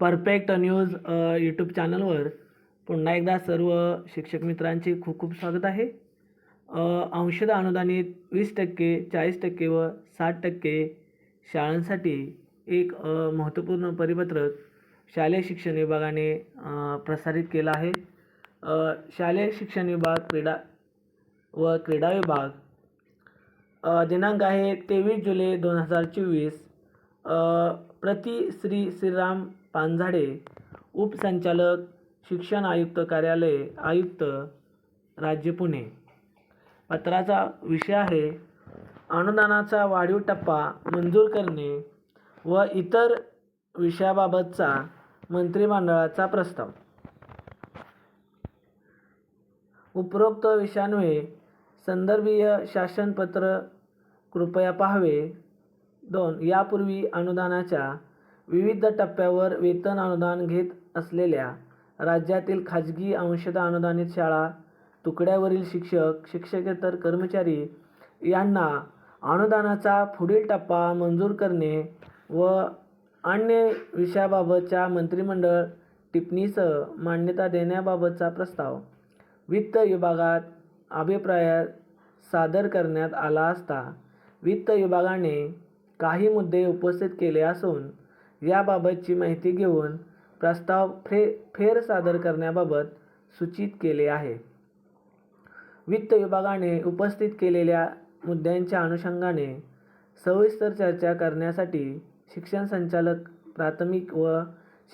Perfect news YouTube चॅनलवर पुन्हा एकदा सर्व शिक्षक मित्रांचे खूप खूप स्वागत आहे. अंशद अनुदानित वीस टक्के चाळीस टक्के व साठ टक्के शाळांसाठी एक महत्त्वपूर्ण परिपत्रक शालेय शिक्षण विभागाने प्रसारित केलं आहे. शालेय शिक्षण विभाग क्रीडा व क्रीडा विभाग दिनांक आहे तेवीस जुलै दोन हजार चोवीस. प्रति श्री श्रीराम पानझाडे उपसंचालक शिक्षण आयुक्त कार्यालय आयुक्त राज्य पुणे. पत्राचा विषय आहे अनुदानाचा वाढीव टप्पा मंजूर करणे व इतर विषयाबाबतचा मंत्रिमंडळाचा प्रस्ताव. उपरोक्त विषयान्वये संदर्भीय शासनपत्र कृपया पाहावे. दोन यापूर्वी अनुदानाच्या विविध टप्प्यावर वेतन अनुदान घेत असलेल्या राज्यातील खाजगी अंशतः अनुदानित शाळा तुकड्यावरील शिक्षक शिक्षकेतर कर्मचारी यांना अनुदानाचा पुढील टप्पा मंजूर करणे व अन्य विषयाबाबतच्या मंत्रिमंडळ टिप्पणीसह मान्यता देण्याबाबतचा प्रस्ताव वित्त विभागात अभिप्राय सादर करण्यात आला असता वित्त विभागाने काही मुद्दे उपस्थित केले असून याबाबतची माहिती घेऊन प्रस्ताव फे फेर सादर करण्याबाबत सूचित केले आहे. वित्त विभागाने उपस्थित केलेल्या मुद्द्यांच्या अनुषंगाने सविस्तर चर्चा करण्यासाठी शिक्षण संचालक प्राथमिक व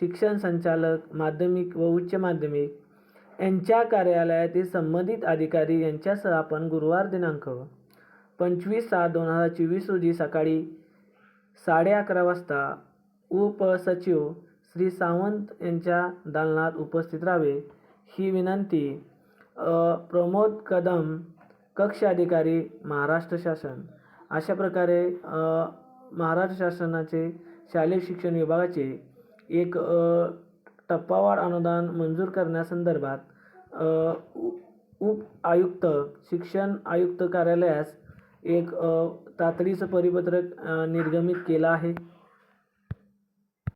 शिक्षण संचालक माध्यमिक व उच्च माध्यमिक यांच्या कार्यालयातील संबंधित अधिकारी यांच्यासह आपण गुरुवार दिनांक पंचवीस सात दोन हजार चोवीस रोजी सकाळी साडे अकरा वाजता उपसचिव श्री सावंत यांच्या दालनात उपस्थित राहावे ही विनंती प्रमोद कदम कक्ष अधिकारी महाराष्ट्र शासन. अशा प्रकारे महाराष्ट्र शासनाचे शालेय शिक्षण विभागाचे एक टप्पावाड टप्पावार अनुदान मंजूर करण्यासंदर्भात उ- उप आयुक्त शिक्षण आयुक्त कार्यालयास एक तातडीचं परिपत्रक निर्गमित केलं आहे.